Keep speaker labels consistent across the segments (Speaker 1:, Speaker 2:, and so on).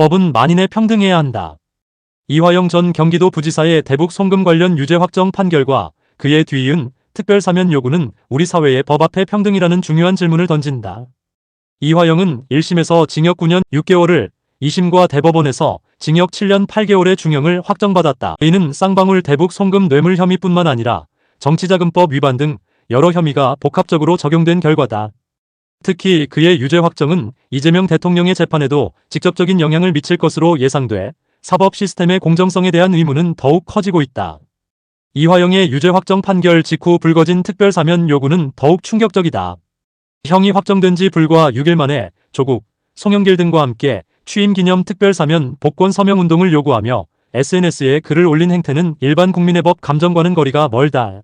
Speaker 1: 법은 만인에 평등해야 한다. 이화영 전 경기도 부지사의 대북 송금 관련 유죄 확정 판결과 그에 뒤이은 특별 사면 요구는 우리 사회의 법 앞에 평등이라는 중요한 질문을 던진다. 이화영은 1심에서 징역 9년 6개월을 2심과 대법원에서 징역 7년 8개월의 중형을 확정받았다. 이는 쌍방울 대북 송금 뇌물 혐의뿐만 아니라 정치자금법 위반 등 여러 혐의가 복합적으로 적용된 결과다. 특히 그의 유죄 확정은 이재명 대통령의 재판에도 직접적인 영향을 미칠 것으로 예상돼 사법 시스템의 공정성에 대한 의문은 더욱 커지고 있다. 이화영의 유죄 확정 판결 직후 불거진 특별 사면 요구는 더욱 충격적이다. 형이 확정된 지 불과 6일 만에 조국, 송영길 등과 함께 취임 기념 특별 사면 복권 서명 운동을 요구하며 SNS에 글을 올린 행태는 일반 국민의 법 감정과는 거리가 멀다.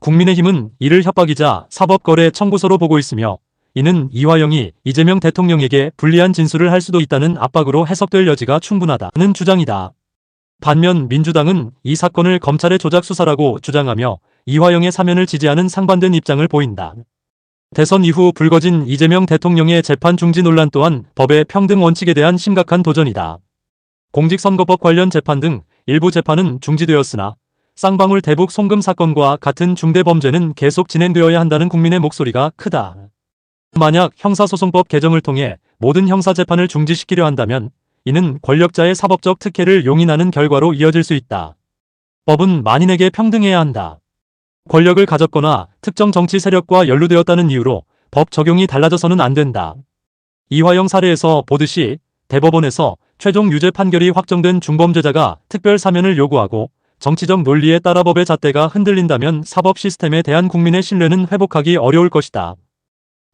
Speaker 1: 국민의힘은 이를 협박이자 사법거래 청구서로 보고 있으며 이는 이화영이 이재명 대통령에게 불리한 진술을 할 수도 있다는 압박으로 해석될 여지가 충분하다는 주장이다. 반면 민주당은 이 사건을 검찰의 조작 수사라고 주장하며 이화영의 사면을 지지하는 상반된 입장을 보인다. 대선 이후 불거진 이재명 대통령의 재판 중지 논란 또한 법의 평등 원칙에 대한 심각한 도전이다. 공직선거법 관련 재판 등 일부 재판은 중지되었으나 쌍방울 대북 송금 사건과 같은 중대 범죄는 계속 진행되어야 한다는 국민의 목소리가 크다. 만약 형사소송법 개정을 통해 모든 형사재판을 중지시키려 한다면 이는 권력자의 사법적 특혜를 용인하는 결과로 이어질 수 있다. 법은 만인에게 평등해야 한다. 권력을 가졌거나 특정 정치 세력과 연루되었다는 이유로 법 적용이 달라져서는 안 된다. 이화영 사례에서 보듯이 대법원에서 최종 유죄 판결이 확정된 중범죄자가 특별 사면을 요구하고 정치적 논리에 따라 법의 잣대가 흔들린다면 사법 시스템에 대한 국민의 신뢰는 회복하기 어려울 것이다.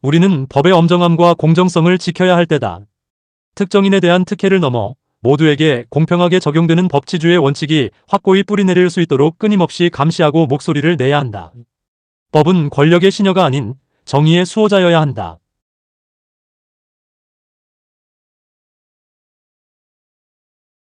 Speaker 1: 우리는 법의 엄정함과 공정성을 지켜야 할 때다. 특정인에 대한 특혜를 넘어 모두에게 공평하게 적용되는 법치주의 원칙이 확고히 뿌리내릴 수 있도록 끊임없이 감시하고 목소리를 내야 한다. 법은 권력의 신여가 아닌 정의의 수호자여야 한다.